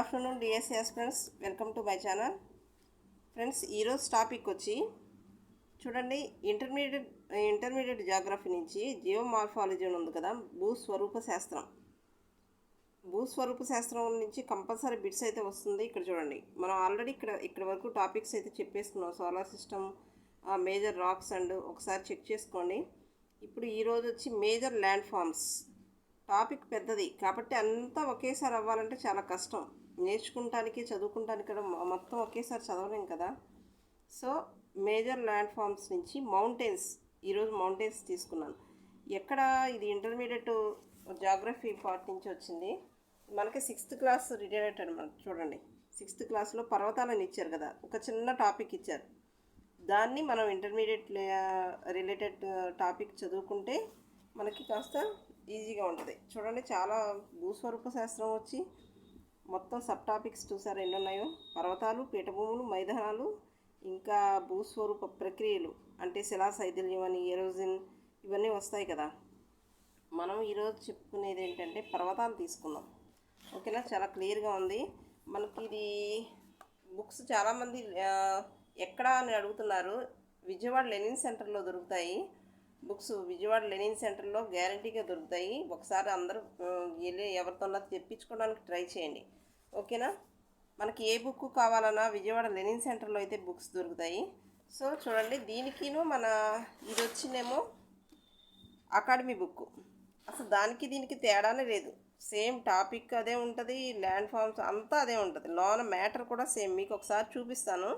Afternoon DSS friends welcome to my channel. Friends ఈరోజు topic వచ్చి చూడండి ఇంటర్మీడియట్ ఇంటర్మీడియట్ జాగ్రఫీ నుంచి జియోమార్ఫాలజీ అని ఉంది కదా భూస్వరూప శాస్త్రం. భూస్వరూప శాస్త్రం నుంచి కంపల్సరీ బిట్స్ అయితే వస్తుంది ఇక్కడ చూడండి. మనం ఆల్రెడీ ఇక్కడ ఇక్కడ వరకు టాపిక్స్ అయితే చెప్పేసుకున్నాం solar system major rocks and ఒకసారి చెక్ చేసుకోండి. ఇప్పుడు ఈరోజు వచ్చి మేజర్ ల్యాండ్ ఫామ్స్ టాపిక్ పెద్దది కాబట్టి అంతా ఒకేసారి అవ్వాలంటే చాలా కష్టం. నేర్చుకుంటానికి చదువుకుంటానికి కూడా మొత్తం ఒకేసారి చదవలేం కదా. సో మేజర్ ల్యాండ్ ఫామ్స్ నుంచి మౌంటైన్స్ ఈరోజు మౌంటైన్స్ తీసుకున్నాను. ఎక్కడ ఇది ఇంటర్మీడియట్ జాగ్రఫీ పార్ట్ నుంచి వచ్చింది. మనకి సిక్స్త్ క్లాస్ రిలేటెడ్ అనమాట చూడండి. సిక్స్త్ క్లాస్లో పర్వతాలను ఇచ్చారు కదా ఒక చిన్న టాపిక్ ఇచ్చారు. దాన్ని మనం ఇంటర్మీడియట్ రిలేటెడ్ టాపిక్ చదువుకుంటే మనకి కాస్త ఈజీగా ఉంటుంది. చూడండి చాలా భూస్వరూప శాస్త్రం వచ్చి మొత్తం సబ్ టాపిక్స్ చూసారా ఎన్ని ఉన్నాయో పర్వతాలు పీఠభూములు మైదానాలు ఇంకా భూస్వరూప ప్రక్రియలు అంటే శిలా శైథిల్యం అని ఎరోజిన్ ఇవన్నీ వస్తాయి కదా. మనం ఈరోజు చెప్పుకునేది ఏంటంటే పర్వతాలు తీసుకుందాం. ఓకేనా? చాలా క్లియర్గా ఉంది. మనకి ఇది బుక్స్ చాలామంది ఎక్కడ అని అడుగుతున్నారు. విజయవాడ లెనిన్ సెంటర్లో దొరుకుతాయి. బుక్స్ విజయవాడ లెనిన్ సెంటర్లో గ్యారంటీగా దొరుకుతాయి. ఒకసారి అందరూ వెళ్ళి ఎవరితో తెప్పించుకోవడానికి ట్రై చేయండి. ఓకేనా? మనకి ఏ బుక్ కావాలన్నా విజయవాడ లెనిన్ సెంటర్లో అయితే బుక్స్ దొరుకుతాయి. సో చూడండి దీనికిను మన ఇది వచ్చిందేమో అకాడమీ బుక్ అసలు దానికి దీనికి తేడానే లేదు. సేమ్ టాపిక్ అదే ఉంటుంది ల్యాండ్ ఫామ్స్ అంతా అదే ఉంటుంది. లోన మ్యాటర్ కూడా సేమ్. మీకు ఒకసారి చూపిస్తాను.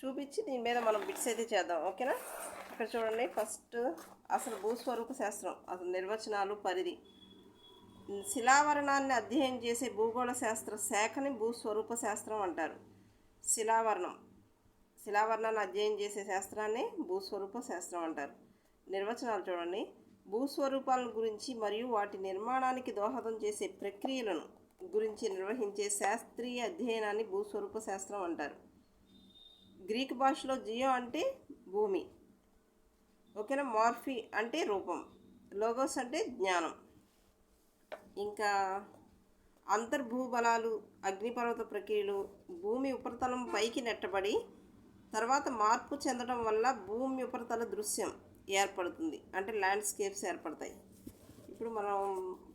చూపించి దీని మీద మనం బిట్స్ అయితే చేద్దాం. ఓకేనా? ఇక్కడ చూడండి ఫస్ట్ అసలు భూస్వరూప శాస్త్రం అసలు నిర్వచనాలు పరిధి. శిలావరణాన్ని అధ్యయనం చేసే భూగోళ శాస్త్ర శాఖని భూస్వరూప శాస్త్రం అంటారు. శిలావరణం. శిలావరణాన్ని అధ్యయనం చేసే శాస్త్రాన్ని భూస్వరూప శాస్త్రం అంటారు. నిర్వచనాలు చూడండి. భూస్వరూపాలను గురించి మరియు వాటి నిర్మాణానికి దోహదం చేసే ప్రక్రియలను గురించి నిర్వహించే శాస్త్రీయ అధ్యయనాన్ని భూస్వరూప శాస్త్రం అంటారు. గ్రీక్ భాషలో జియో అంటే భూమి. ఓకేనా? మార్ఫీ అంటే రూపం. లోగోస్ అంటే జ్ఞానం. ఇంకా అంతర్భూబలాలు అగ్నిపర్వత ప్రక్రియలు భూమి ఉపరితలం పైకి నెట్టబడి తర్వాత మార్పు చెందడం వల్ల భూమి ఉపరితల దృశ్యం ఏర్పడుతుంది. అంటే ల్యాండ్స్కేప్స్ ఏర్పడతాయి. ఇప్పుడు మనం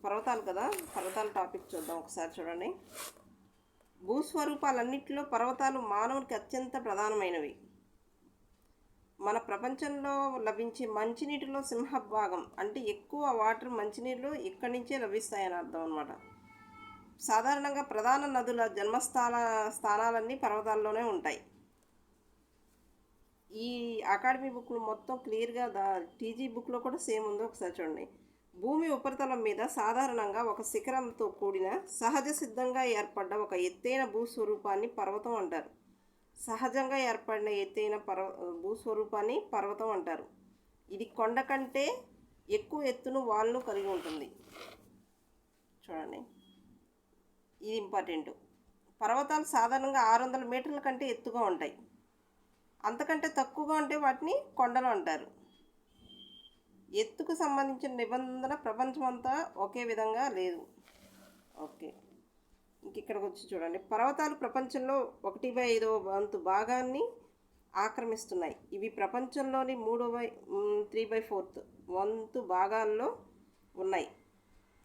పర్వతాలు కదా పర్వతాల టాపిక్ చూద్దాం ఒకసారి చూడండి. భూస్వరూపాలన్నింటిలో పర్వతాలు మానవునికి అత్యంత ప్రధానమైనవి. మన ప్రపంచంలో లభించే మంచినీటిలో సింహభాగం. అంటే ఎక్కువ వాటర్ మంచినీళ్ళు ఇక్కడి నుంచే లభిస్తాయని అర్థం అనమాట సాధారణంగా ప్రధాన నదుల జన్మస్థాన స్థానాలన్నీ పర్వతాల్లోనే ఉంటాయి. ఈ అకాడమీ బుక్లు మొత్తం క్లియర్గా దా టీజీ బుక్లో కూడా సేమ్ ఉందో ఒకసారి చూడండి. భూమి ఉపరితలం మీద సాధారణంగా ఒక శిఖరంతో కూడిన సహజ సిద్ధంగా ఏర్పడ్డ ఒక ఎత్తైన భూస్వరూపాన్ని పర్వతం అంటారు. సహజంగా ఏర్పడిన ఎత్తైన పర్వ భూస్వరూపాన్ని పర్వతం అంటారు. ఇది కొండ కంటే ఎక్కువ ఎత్తును వాల్ను కలిగి ఉంటుంది. చూడండి. ఇది ఇంపార్టెంట్. పర్వతాలు సాధారణంగా ఆరు వందల మీటర్ల కంటే ఎత్తుగా ఉంటాయి. అంతకంటే తక్కువగా ఉంటే వాటిని కొండలు అంటారు. ఎత్తుకు సంబంధించిన నిబంధన ప్రపంచమంతా ఒకే విధంగా లేదు. ఓకే. ఇంక ఇక్కడికి వచ్చి చూడండి. పర్వతాలు ప్రపంచంలో ఒకటి బై ఐదో వంతు భాగాన్ని ఆక్రమిస్తున్నాయి. ఇవి ప్రపంచంలోని మూడో బై త్రీ బై ఫోర్త్ వంతు భాగాల్లో ఉన్నాయి.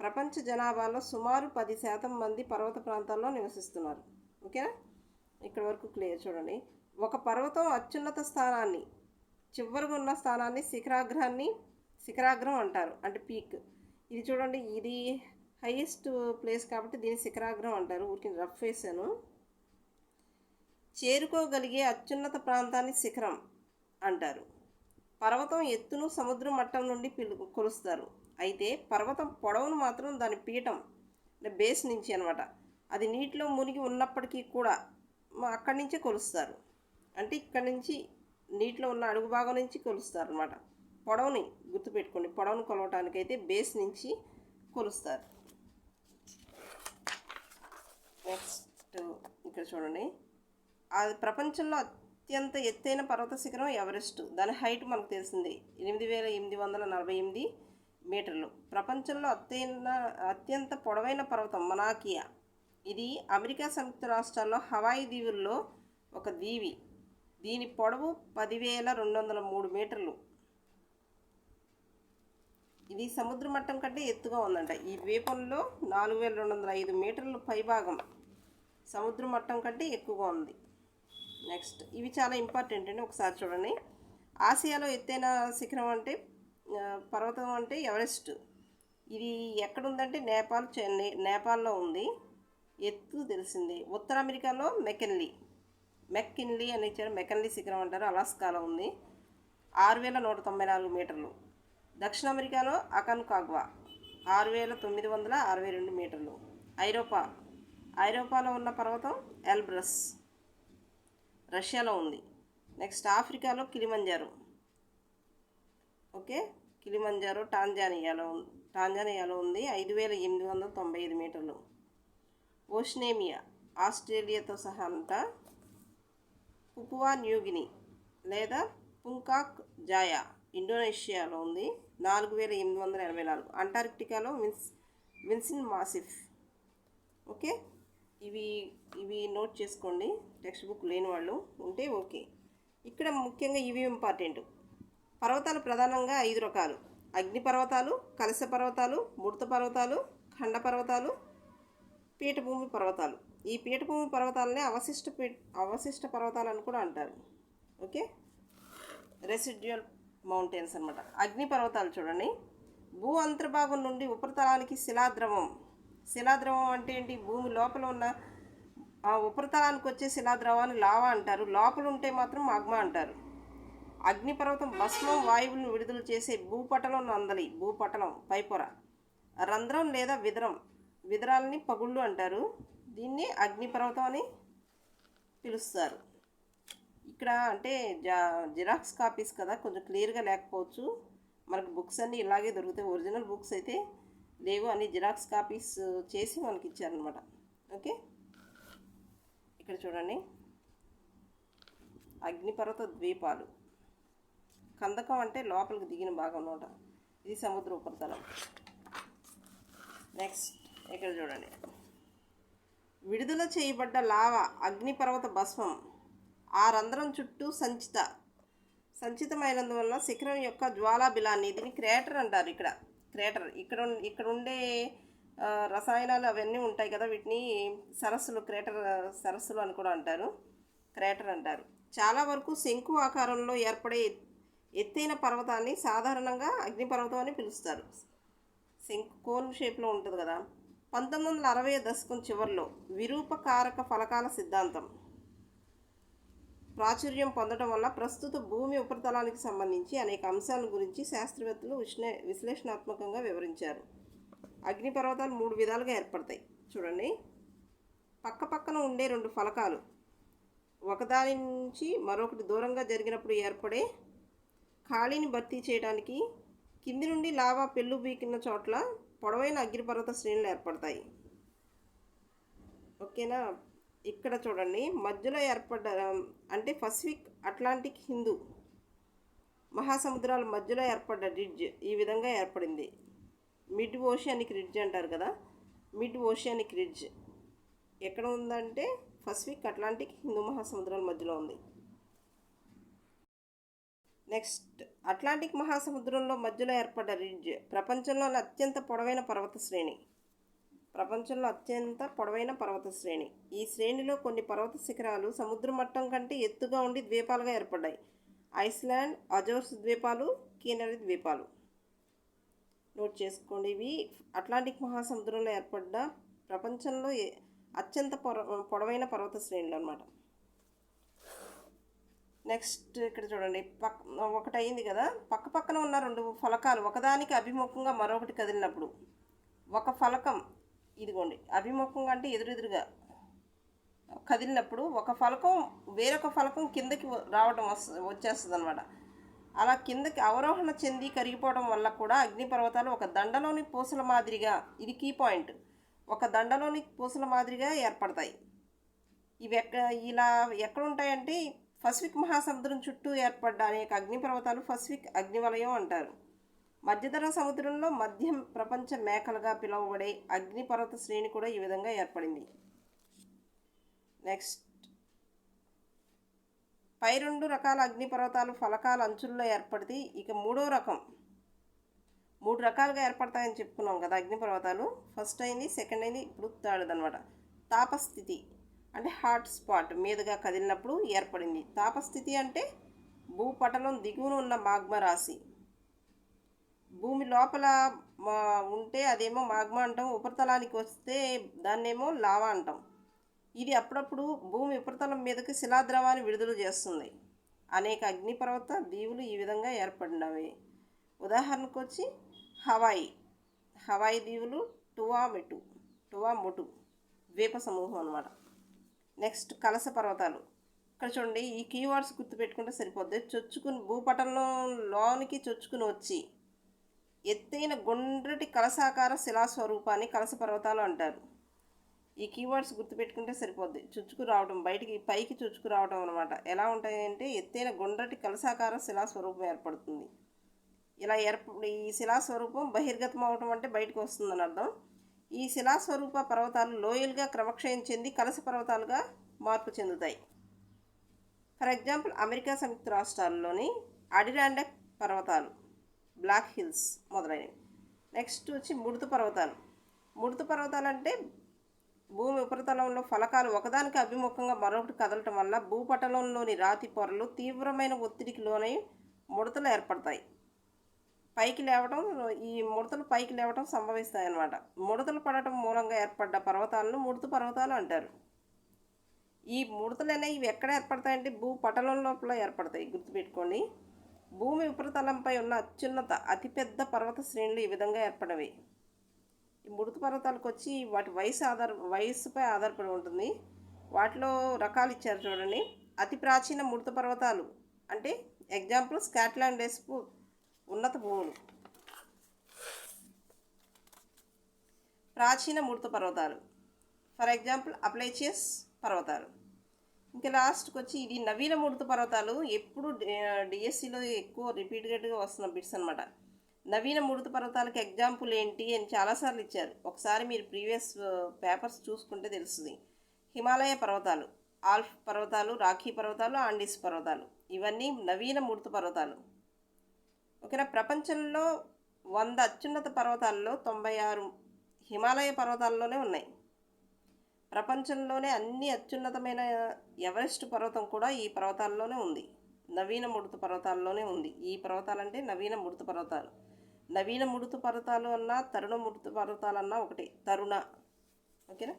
ప్రపంచ జనాభాలో సుమారు పది శాతం మంది పర్వత ప్రాంతాల్లో నివసిస్తున్నారు. ఓకేనా? ఇక్కడ వరకు క్లియర్ చూడండి. ఒక పర్వతం అత్యున్నత స్థానాన్ని చివరిగా ఉన్న స్థానాన్ని శిఖరాగ్రహాన్ని శిఖరాగ్రం అంటారు అంటే పీక్. ఇది చూడండి ఇది హైయెస్ట్ ప్లేస్ కాబట్టి దీన్ని శిఖరాగ్రం అంటారు. ఊరికి రఫ్ వేసాను. చేరుకోగలిగే అత్యున్నత ప్రాంతాన్ని శిఖరం అంటారు. పర్వతం ఎత్తును సముద్ర మట్టం నుండి పిలు కొలుస్తారు. అయితే పర్వతం పొడవును మాత్రం దాని పీఠం అంటే బేస్ నుంచి అనమాట అది నీటిలో మునిగి ఉన్నప్పటికీ కూడా అక్కడి నుంచే కొలుస్తారు. అంటే ఇక్కడి నుంచి నీటిలో ఉన్న అడుగు భాగం నుంచి కొలుస్తారు అనమాట పొడవుని గుర్తుపెట్టుకోండి. పొడవును కొలవటానికైతే బేస్ నుంచి కొలుస్తారు. నెక్స్ట్ ఇక్కడ చూడండి. అది ప్రపంచంలో అత్యంత ఎత్తైన పర్వత శిఖరం ఎవరెస్ట్. దాని హైట్ మనకు తెలిసింది. ఎనిమిది వేల ఎనిమిది వందల నలభై ఎనిమిది మీటర్లు. ప్రపంచంలో అత్యైన అత్యంత పొడవైన పర్వతం మనాకియా. ఇది అమెరికా సంయుక్త రాష్ట్రాల్లో హవాయి దీవుల్లో ఒక దీవి. దీని పొడవు పదివేల రెండు వందల మూడు మీటర్లు. ఇది సముద్ర మట్టం కంటే ఎత్తుగా ఉందంట. ఈ ద్వీపంలో నాలుగు వేల రెండు వందల ఐదు మీటర్ల పైభాగం సముద్ర మట్టం కంటే ఎక్కువగా ఉంది. నెక్స్ట్ ఇవి చాలా ఇంపార్టెంట్ అండి. ఒకసారి చూడండి. ఆసియాలో ఎత్తైన శిఖరం అంటే పర్వతం అంటే ఎవరెస్ట్? ఇది ఎక్కడుందంటే నేపాల్ చెన్నై నేపాల్లో ఉంది. ఎత్తు తెలిసింది. ఉత్తర అమెరికాలో మెకెన్లీ మెక్కిన్లీ అని ఇచ్చారు. మెకెన్లీ శిఖరం అంటారు. అలాస్కాలో ఉంది. ఆరు వేల నూట తొంభై నాలుగు మీటర్లు. దక్షిణ అమెరికాలో అకన్కాగ్వా ఆరు వేల తొమ్మిది వందల అరవై రెండు మీటర్లు. ఐరోపా ఐరోపాలో ఉన్న పర్వతం ఎల్బ్రస్ రష్యాలో ఉంది. నెక్స్ట్ ఆఫ్రికాలో కిలిమంజారో. ఓకే కిలిమంజారో టాంజానియాలో టాంజానియాలో ఉంది ఐదు వేల ఎనిమిది వందల తొంభై ఐదు మీటర్లు. ఓష్నేమియా ఆస్ట్రేలియాతో సహా అంతా పుపువా న్యూగిని లేదా పుంకాక్ జాయా. ఇండోనేషియాలో ఉంది. నాలుగు వేల ఎనిమిది వందల ఎనభై నాలుగు. అంటార్క్టికాలో విన్స్ విన్సిన్ మాసిఫ్. ఓకే? ఇవి ఇవి నోట్ చేసుకోండి. టెక్స్ట్ బుక్ లేని వాళ్ళు ఉంటే ఓకే. ఇక్కడ ముఖ్యంగా ఇవి ఇంపార్టెంట్. పర్వతాలు ప్రధానంగా ఐదు రకాలు. అగ్ని పర్వతాలు కలస పర్వతాలు ముడత పర్వతాలు ఖండ పర్వతాలు పీఠభూమి పర్వతాలు. ఈ పీఠభూమి పర్వతాలనే అవశిష్ట పీ అవశిష్ట పర్వతాలు అని కూడా అంటారు. ఓకే? రెసిడ్యువల్ మౌంటైన్స్ అన్నమాట. అగ్నిపర్వతాలు చూడండి. భూ అంతర్భాగం నుండి ఉపరితలానికి శిలాద్రవం. శిలాద్రవం అంటే ఏంటి? భూమి లోపల ఉన్న ఆ ఉపరితలానికి వచ్చే శిలాద్రవాన్ని లావా అంటారు. లోపల ఉంటే మాత్రం మాగ్మా అంటారు. అగ్నిపర్వతం భస్మం వాయువులను విడుదల చేసే భూపటలం నందలి. భూపటలం పైపొర. రంధ్రం లేదా విదరం. విదరాలని పగుళ్ళు అంటారు. దీన్ని అగ్నిపర్వతం అని పిలుస్తారు. ఇక్కడ అంటే జా జిరాక్స్ కాపీస్ కదా కొంచెం క్లియర్గా లేకపోవచ్చు. మనకు బుక్స్ అన్నీ ఇలాగే దొరుకుతాయి. ఒరిజినల్ బుక్స్ అయితే లేవు అన్ని జిరాక్స్ కాపీస్ చేసి మనకి ఇచ్చారనమాట ఓకే? ఇక్కడ చూడండి. అగ్నిపర్వత ద్వీపాలు. కందకం అంటే లోపలికి దిగిన భాగం అనమాట ఇది సముద్ర ఉపరితలం నెక్స్ట్ ఇక్కడ చూడండి. విడుదల చేయబడ్డ లావా అగ్నిపర్వత భస్మం. ఆ రంధ్రం చుట్టూ సంచిత. సంచితమైనందువలన శిఖరం యొక్క జ్వాలాబిలాన్ని దీన్ని క్రేటర్ అంటారు ఇక్కడ. క్రేటర్. ఇక్కడ ఇక్కడ ఉండే రసాయనాలు అవన్నీ ఉంటాయి కదా వీటిని సరస్సులు క్రేటర్ సరస్సులు అని కూడా అంటారు. క్రేటర్ అంటారు. చాలా వరకు శంకు ఆకారంలో ఏర్పడే ఎత్తైన పర్వతాన్ని సాధారణంగా అగ్నిపర్వతం అని పిలుస్తారు. శంకు కోన్ షేప్లో ఉంటుంది కదా. పంతొమ్మిది వందల అరవై దశకం చివరిలో విరూపకారక ఫలకాల సిద్ధాంతం. ప్రాచుర్యం పొందడం వల్ల ప్రస్తుత భూమి ఉపరితలానికి సంబంధించి అనేక అంశాల గురించి శాస్త్రవేత్తలు విశ్లే విశ్లేషణాత్మకంగా వివరించారు. అగ్నిపర్వతాలు మూడు విధాలుగా ఏర్పడతాయి. చూడండి. పక్క పక్కన ఉండే రెండు ఫలకాలు. ఒకదాని నుంచి మరొకటి దూరంగా జరిగినప్పుడు ఏర్పడే ఖాళీని భర్తీ చేయడానికి కింది నుండి లావా పెళ్ళు బీకిన చోట్ల పొడవైన అగ్నిపర్వత శ్రేణులు ఏర్పడతాయి. ఓకేనా? ఇక్కడ చూడండి మధ్యలో ఏర్పడ్డ అంటే పసిఫిక్ అట్లాంటిక్ హిందూ మహాసముద్రాల మధ్యలో ఏర్పడ్డ రిడ్జ్ ఈ విధంగా ఏర్పడింది. మిడ్ ఓషియానిక్ రిడ్జ్ అంటారు కదా మిడ్ ఓషియానిక్ రిడ్జ్ ఎక్కడ ఉందంటే పసిఫిక్ అట్లాంటిక్ హిందూ మహాసముద్రాల మధ్యలో ఉంది. నెక్స్ట్ అట్లాంటిక్ మహాసముద్రంలో మధ్యలో ఏర్పడ్డ రిడ్జ్ ప్రపంచంలోని అత్యంత పొడవైన పర్వత శ్రేణి. ప్రపంచంలో అత్యంత పొడవైన పర్వత శ్రేణి. ఈ శ్రేణిలో కొన్ని పర్వత శిఖరాలు సముద్ర మట్టం కంటే ఎత్తుగా ఉండి ద్వీపాలుగా ఏర్పడ్డాయి. ఐస్లాండ్ అజోర్స్ ద్వీపాలు కీనరి ద్వీపాలు. నోట్ చేసుకోండి ఇవి అట్లాంటిక్ మహాసముద్రంలో ఏర్పడ్డ ప్రపంచంలో అత్యంత పొర పొడవైన పర్వత శ్రేణులు అనమాట నెక్స్ట్ ఇక్కడ చూడండి పక్ ఒకటి అయింది కదా? పక్క పక్కన ఉన్న రెండు ఫలకాలు ఒకదానికి అభిముఖంగా మరొకటి కదిలినప్పుడు. ఒక ఫలకం ఇదిగోండి అభిముఖంగా అంటే ఎదురెదురుగా కదిలినప్పుడు ఒక ఫలకం వేరొక ఫలకం కిందకి రావడం వస్తు వచ్చేస్తుంది అనమాట అలా కిందకి అవరోహణ చెంది కరిగిపోవడం వల్ల కూడా అగ్నిపర్వతాలు ఒక దండలోని పూసల మాదిరిగా ఇది కీ పాయింట్ ఒక దండలోని పూసల మాదిరిగా ఏర్పడతాయి. ఇవి ఎక్క ఇలా ఎక్కడ ఉంటాయంటే పసిఫిక్ మహాసముద్రం చుట్టూ ఏర్పడ్డ అనేక అగ్నిపర్వతాలు పసిఫిక్ అగ్నివలయం అంటారు. మధ్యధర సముద్రంలో మధ్య ప్రపంచ మేకలుగా పిలువబడే అగ్నిపర్వత శ్రేణి కూడా ఈ విధంగా ఏర్పడింది. నెక్స్ట్. పై రెండు రకాల అగ్నిపర్వతాలు ఫలకాల అంచుల్లో ఏర్పడితే ఇక మూడో రకం. మూడు రకాలుగా ఏర్పడతాయని చెప్పుకున్నాం కదా అగ్నిపర్వతాలు. ఫస్ట్ అయింది సెకండ్ అయింది ఇప్పుడు థర్డ్ అనమాట తాపస్థితి అంటే హాట్ స్పాట్ మీదుగా కదిలినప్పుడు ఏర్పడింది. తాపస్థితి అంటే భూపటలం దిగువన ఉన్న మాగ్మ రాశి భూమి లోపల మా- ఉంటే అదేమో మాగ్మా అంటాం ఉపరితలానికి వస్తే దాన్నేమో లావా అంటాం. ఇది అప్పుడప్పుడు భూమి ఉపరితలం మీదకి శిలాద్రవాన్ని విడుదల చేస్తుంది. అనేక అగ్నిపర్వత దీవులు ఈ విధంగా ఏర్పడినవి. ఉదాహరణకు వచ్చి హవాయి. హవాయి దీవులు టువామెటు టువామొటు ద్వీప సమూహం అన్నమాట. నెక్స్ట్ కలస పర్వతాలు. ఇక్కడ చూడండి ఈ కీవర్డ్స్ గుర్తుపెట్టుకుంటే సరిపోద్ది. చొచ్చుకుని భూపటంలో లోనికి చొచ్చుకుని వచ్చి ఎత్తైన గుండ్రటి కలసాకార శిలాస్వరూపాన్ని కలస పర్వతాలు అంటారు. ఈ కీవర్డ్స్ గుర్తుపెట్టుకుంటే సరిపోద్ది. చుచ్చుకు రావడం బయటికి పైకి చుచ్చుకు రావడం అనమాట ఎలా ఉంటాయంటే ఎత్తైన గుండ్రటి కలసాకార శిలాస్వరూపం ఏర్పడుతుంది. ఇలా ఏర్పడి ఈ శిలాస్వరూపం బహిర్గతం అవటం అంటే బయటకు వస్తుందని అర్థం. ఈ శిలాస్వరూప పర్వతాలు లోయలుగా క్రమక్షయం చెంది కలస పర్వతాలుగా మార్పు చెందుతాయి. ఫర్ ఎగ్జాంపుల్ అమెరికా సంయుక్త రాష్ట్రాల్లోని అడిరాండక్ పర్వతాలు. బ్లాక్ హిల్స్ మొదలైనవి. నెక్స్ట్ వచ్చి ముడుత పర్వతాలు. ముడుత పర్వతాలు అంటే భూమి ఉపరితలంలో ఫలకాలు ఒకదానికి అభిముఖంగా మరొకటి కదలటం వల్ల భూపటలంలోని రాతి పొరలు తీవ్రమైన ఒత్తిడికి లోనై ముడతలు ఏర్పడతాయి. పైకి లేవటం ఈ ముడతలు పైకి లేవటం సంభవిస్తాయి అన్నమాట ముడతలు పడటం మూలంగా ఏర్పడ్డ పర్వతాలను ముడుత పర్వతాలు అంటారు. ఈ ముడతలు అనేవి ఎక్కడ ఏర్పడతాయంటే భూపటలం లోపల ఏర్పడతాయి. గుర్తుపెట్టుకోండి. భూమి ఉపరితలంపై ఉన్న అత్యున్నత అతిపెద్ద పర్వత శ్రేణులు ఈ విధంగా ఏర్పడవి. ఈ మృతు పర్వతాలకు వచ్చి వాటి వయసు ఆధార వయస్సుపై ఆధారపడి ఉంటుంది. వాటిలో రకాలు ఇచ్చారు చూడండి. అతి ప్రాచీన ముడత పర్వతాలు అంటే ఎగ్జాంపుల్ స్కాట్లాండ్ డెస్పు ఉన్నత భూములు. ప్రాచీన మృత పర్వతాలు. ఫర్ ఎగ్జాంపుల్ అప్లైచియస్ పర్వతాలు. ఇంకా లాస్ట్కి వచ్చి ఇది నవీన మూర్తి పర్వతాలు ఎప్పుడు డిఎస్సిలో ఎక్కువ రిపీటెడ్గా వస్తున్న బిట్స్ అనమాట నవీన మూర్తి పర్వతాలకు ఎగ్జాంపుల్ ఏంటి అని చాలాసార్లు ఇచ్చారు. ఒకసారి మీరు ప్రీవియస్ పేపర్స్ చూసుకుంటే తెలుస్తుంది. హిమాలయ పర్వతాలు ఆల్ఫ్ పర్వతాలు రాఖీ పర్వతాలు ఆండీస్ పర్వతాలు. ఇవన్నీ నవీన మూర్తి పర్వతాలు. ఓకేనా? ప్రపంచంలో వంద అత్యున్నత పర్వతాల్లో తొంభై ఆరు హిమాలయ పర్వతాల్లోనే ఉన్నాయి. ప్రపంచంలోనే అన్ని అత్యున్నతమైన ఎవరెస్ట్ పర్వతం కూడా ఈ పర్వతాల్లోనే ఉంది. నవీన ముడుతు పర్వతాల్లోనే ఉంది. ఈ పర్వతాలంటే నవీన ముడుతు పర్వతాలు. నవీన ముడుతు పర్వతాలు అన్నా తరుణ ముడుతు పర్వతాలన్నా ఒకటే. తరుణ ఓకేనా?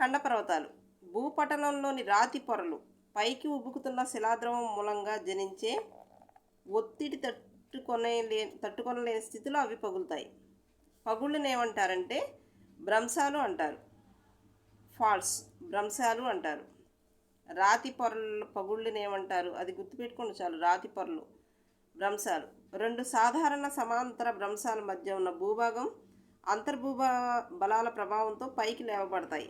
ఖండ పర్వతాలు. భూపటలంలోని రాతి పొరలు పైకి ఉబుకుతున్న శిలాద్రవం మూలంగా జనించే ఒత్తిడి తట్టుకొనే లే తట్టుకొనలేని స్థితిలో అవి పగులుతాయి. పగుళ్ళని ఏమంటారంటే భ్రంశాలు అంటారు. ఫాల్స్ భ్రంశాలు అంటారు. రాతి పొరల పగుళ్ళని ఏమంటారు అది గుర్తుపెట్టుకోండి చాలు రాతి పొరలు భ్రంశాలు. రెండు సాధారణ సమాంతర భ్రంశాల మధ్య ఉన్న భూభాగం అంతర్భూభా బలాల ప్రభావంతో పైకి లేవబడతాయి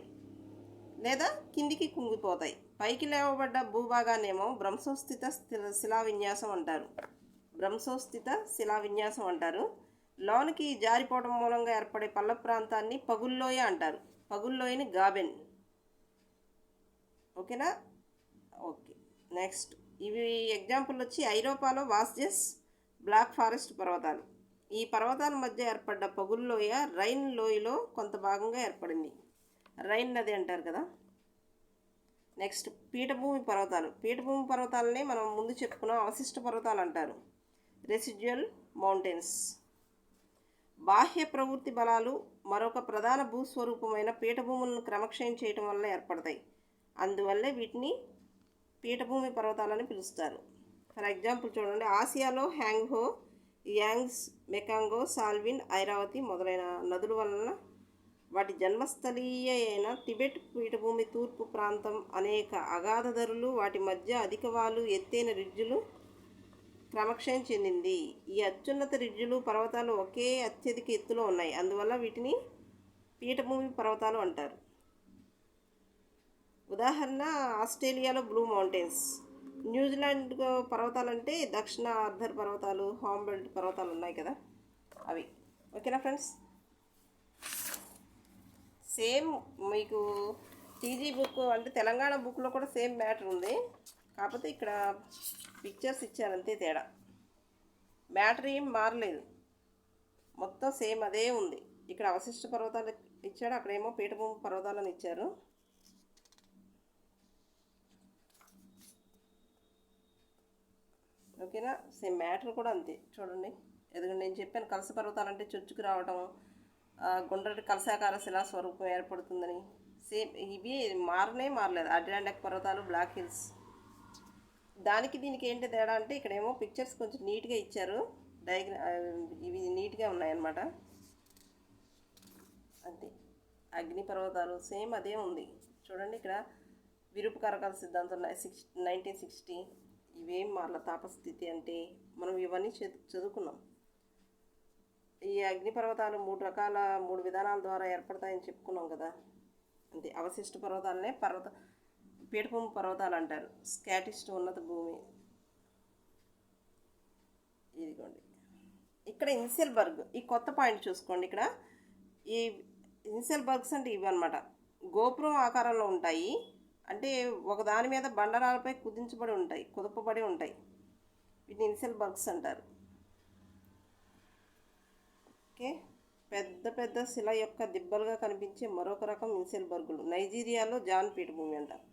లేదా కిందికి కుంగిపోతాయి. పైకి లేవబడ్డ భూభాగాన్నేమో భ్రంశోస్థిత శిలా విన్యాసం అంటారు. భ్రంశోస్థిత శిలా విన్యాసం అంటారు. లోనికి జారిపోవడం మూలంగా ఏర్పడే పల్ల ప్రాంతాన్ని పగుల్లోయ అంటారు. పగుల్లోయని గాబెన్. ఓకేనా? ఓకే. నెక్స్ట్. ఇవి ఎగ్జాంపుల్ వచ్చి ఐరోపాలో వాస్జెస్ బ్లాక్ ఫారెస్ట్ పర్వతాలు. ఈ పర్వతాల మధ్య ఏర్పడ్డ పగుల్లోయ రైన్ లోయలో కొంత భాగంగా ఏర్పడింది. రైన్ నది అంటారు కదా? నెక్స్ట్. పీఠభూమి పర్వతాలు. పీఠభూమి పర్వతాలనే మనం ముందు చెప్పుకున్నాం. అవశిష్ట పర్వతాలు అంటారు. Residual mountains. బాహ్య ప్రవృత్తి బలాలు మరొక ప్రధాన భూస్వరూపమైన పీఠభూములను క్రమక్షయం చేయటం వల్ల ఏర్పడతాయి. అందువల్లే వీటిని పీఠభూమి పర్వతాలని పిలుస్తారు. ఫర్ ఎగ్జాంపుల్ చూడండి ఆసియాలో హ్యాంగ్హో యాంగ్స్ మెకాంగో సాల్విన్ ఐరావతి మొదలైన నదుల వలన వాటి జన్మస్థలీయ అయిన టిబెట్ పీఠభూమి తూర్పు ప్రాంతం అనేక అగాధ ధరలు వాటి మధ్య అధిక వాళ్ళు ఎత్తైన రిడ్జులు క్రమక్షయం చెందింది. ఈ అత్యున్నత రిడ్జులు పర్వతాలు ఒకే అత్యధిక ఎత్తులో ఉన్నాయి. అందువల్ల వీటిని పీఠభూమి పర్వతాలు అంటారు. ఉదాహరణ ఆస్ట్రేలియాలో బ్లూ మౌంటైన్స్. న్యూజిలాండ్ పర్వతాలంటే దక్షిణ ఆర్థర్ పర్వతాలు హాంబెల్ట్ పర్వతాలు ఉన్నాయి కదా అవి. ఓకేనా ఫ్రెండ్స్? సేమ్ మీకు టీజీ బుక్ అంటే తెలంగాణ బుక్లో కూడా సేమ్ మ్యాటర్ ఉంది. కాకపోతే ఇక్కడ పిక్చర్స్ ఇచ్చారంతే తేడా. మ్యాటర్ ఏం మారలేదు. మొత్తం సేమ్ అదే ఉంది. ఇక్కడ అవశిష్ట పర్వతాలు ఇచ్చాడు అక్కడేమో పీఠభూమి పర్వతాలను ఇచ్చారు. ఓకేనా? సేమ్ మ్యాటర్ కూడా అంతే. చూడండి. ఎదుగు నేను చెప్పాను కలస పర్వతాలు అంటే చొచ్చుకు రావడం గుండ్రటి కలసాకార శిలా స్వరూపం ఏర్పడుతుందని. సేమ్ ఇవి మారనే మారలేదు. అడ్రాండక్ పర్వతాలు బ్లాక్ హిల్స్ దానికి దీనికి ఏంటి తేడా అంటే ఇక్కడేమో పిక్చర్స్ కొంచెం నీట్గా ఇచ్చారు. డయాగ్రా ఇవి నీట్గా ఉన్నాయన్నమాట. అంతే. అగ్ని పర్వతాలు సేమ్ అదే ఉంది. చూడండి ఇక్కడ విరుపు కారకాల సిద్ధాంతం సిక్స్ నైన్టీన్ సిక్స్టీ ఇవేం వాళ్ళ తాపస్థితి అంటే మనం ఇవన్నీ చదువుకున్నాం. ఈ అగ్ని పర్వతాలు మూడు రకాల మూడు విధానాల ద్వారా ఏర్పడతాయని చెప్పుకున్నాం కదా. అంతే. అవశిష్ట పర్వతాలనే పర్వత పీఠభూమి పర్వతాలు అంటారు స్కాటిస్ట్ ఉన్నత భూమి. ఇదిగోండి. ఇక్కడ ఇన్సెల్బర్గ్ ఈ కొత్త పాయింట్ చూసుకోండి ఇక్కడ. ఈ ఇన్సెల్బర్గ్స్ అంటే ఇవి అనమాట గోపురం ఆకారంలో ఉంటాయి. అంటే ఒక దాని మీద బండరాలపై కుదించబడి ఉంటాయి కుదపబడి ఉంటాయి. వీటిని ఇన్సెల్బర్గ్స్ అంటారు. ఓకే. పెద్ద పెద్ద శిల యొక్క దిబ్బలుగా కనిపించే మరొక రకం ఇన్సెల్బర్గులు. నైజీరియాలో జాన్ పీఠభూమి అంటారు.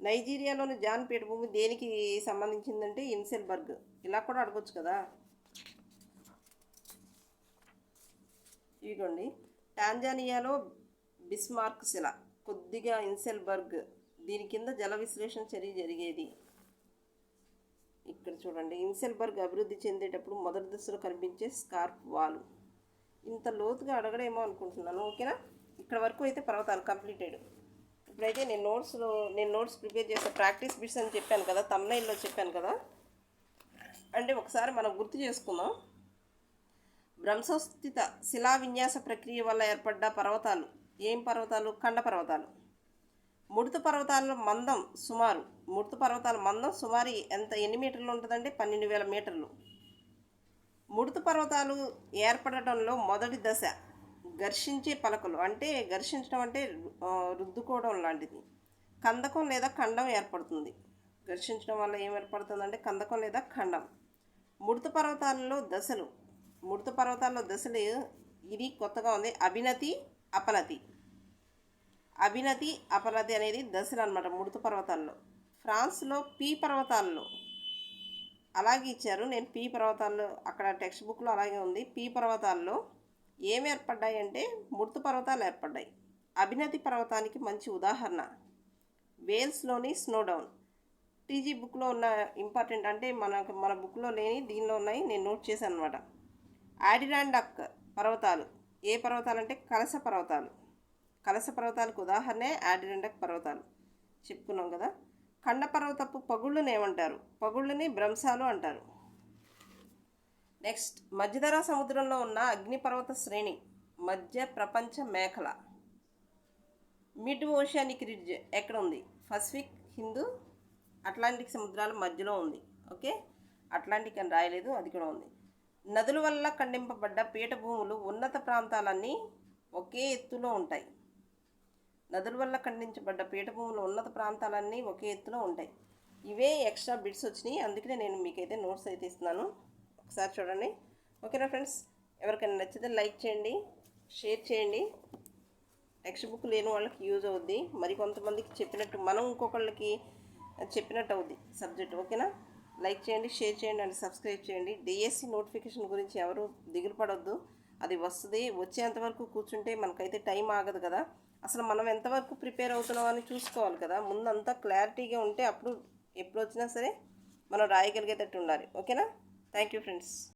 నైజీరియాలోని జాన్ పీఠభూమి దేనికి సంబంధించిందంటే ఇన్సెల్బర్గ్. ఇలా కూడా అడగొచ్చు కదా. ఇదిగోండి. టాంజానియాలో బిస్మార్క్ శిల. కొద్దిగా ఇన్సెల్బర్గ్. దీని కింద జల విశ్లేషణ చర్య జరిగేది. ఇక్కడ చూడండి. ఇన్సెల్బర్గ్ అభివృద్ధి చెందేటప్పుడు మొదటి దశలో కనిపించే స్కార్ప్ వాల్. ఇంత లోతుగా అడగడేమో అనుకుంటున్నాను. ఓకేనా? ఇక్కడ వరకు అయితే పర్వతాలు కంప్లీటెడ్. ఇప్పుడైతే నేను నోట్స్లో నేను నోట్స్ ప్రిపేర్ చేసే ప్రాక్టీస్ బిట్స్ అని చెప్పాను కదా తమ్నైల్లో చెప్పాను కదా. అంటే ఒకసారి మనం గుర్తు చేసుకుందాం. భ్రంశస్థిత శిలా విన్యాస ప్రక్రియ వల్ల ఏర్పడ్డ పర్వతాలు. ఏం పర్వతాలు? ఖండ పర్వతాలు. ముడత పర్వతాల మందం సుమారు ముడత పర్వతాల మందం సుమారు ఎంత? ఎన్ని మీటర్లు ఉంటుందంటే పన్నెండు వేల మీటర్లు. ముడత పర్వతాలు ఏర్పడటంలో మొదటి దశ ఘర్షించే పలకలు అంటే ఘర్షించడం అంటే రుద్దుకోవడం లాంటిది. కందకం లేదా ఖండం ఏర్పడుతుంది. ఘర్షించడం వల్ల ఏం ఏర్పడుతుందంటే కందకం లేదా ఖండం. ముడత పర్వతాలలో దశలు. ముడత పర్వతాల్లో దశలు ఇది కొత్తగా ఉంది. అభినతి అపనతి. అభినతి అపనతి అనేది దశలు అనమాట ముడత పర్వతాల్లో. ఫ్రాన్స్లో పీ పర్వతాల్లో. అలాగే ఇచ్చారు. నేను పీ పర్వతాల్లో అక్కడ టెక్స్ట్ బుక్లో అలాగే ఉంది. పీ పర్వతాల్లో ఏమి ఏర్పడ్డాయి అంటే ముడత పర్వతాలు ఏర్పడ్డాయి. అభినతి పర్వతానికి మంచి ఉదాహరణ. వేల్స్లోని స్నోడౌన్. టీజీ బుక్లో ఉన్న ఇంపార్టెంట్ అంటే మనకు మన బుక్లో లేని దీనిలో ఉన్నాయి నేను నోట్ చేశాను అనమాట యాడిరాండక్ పర్వతాలు. ఏ పర్వతాలు అంటే కలస పర్వతాలు. కలస పర్వతాలకు ఉదాహరణే యాడిరాండక్ పర్వతాలు. చెప్పుకున్నాం కదా. ఖండ పర్వతపు పగుళ్ళని ఏమంటారు? పగుళ్ళని భ్రంశాలు అంటారు. నెక్స్ట్ మధ్యధరా సముద్రంలో ఉన్న అగ్నిపర్వత శ్రేణి మధ్య ప్రపంచ మేఖల. మిడ్ ఓషియానిక్ రిడ్జ్ ఎక్కడ ఉంది పసిఫిక్ హిందూ అట్లాంటిక్ సముద్రాల మధ్యలో ఉంది. ఓకే? అట్లాంటిక్ అని రాయలేదు అది కూడా ఉంది. నదుల వల్ల ఖండింపబడ్డ పీఠభూములు ఉన్నత ప్రాంతాలన్నీ ఒకే ఎత్తులో ఉంటాయి. నదుల వల్ల ఖండించబడ్డ పీఠభూములు ఉన్నత ప్రాంతాలన్నీ ఒకే ఎత్తులో ఉంటాయి. ఇవే ఎక్స్ట్రా బిట్స్ వచ్చినాయి. అందుకనే నేను మీకైతే నోట్స్ అయితే ఇస్తున్నాను. ఒకసారి చూడండి. ఓకేనా ఫ్రెండ్స్? ఎవరికైనా నచ్చితే లైక్ చేయండి షేర్ చేయండి. టెక్స్ట్ బుక్ లేని వాళ్ళకి యూజ్ అవుద్ది. మరి కొంతమందికి చెప్పినట్టు మనం ఇంకొకళ్ళకి చెప్పినట్టు అవుద్ది సబ్జెక్ట్. ఓకేనా? లైక్ చేయండి షేర్ చేయండి అండ్ సబ్స్క్రైబ్ చేయండి. డిఎస్సి నోటిఫికేషన్ గురించి ఎవరు దిగులు పడొద్దు. అది వస్తుంది. వచ్చేంతవరకు కూర్చుంటే మనకైతే టైం ఆగదు కదా. అసలు మనం ఎంతవరకు ప్రిపేర్ అవుతున్నాం అని చూసుకోవాలి కదా. ముందంతా క్లారిటీగా ఉంటే అప్పుడు ఎప్పుడు వచ్చినా సరే మనం రాయగలిగేటట్టు ఉండాలి. ఓకేనా? Thank you, friends.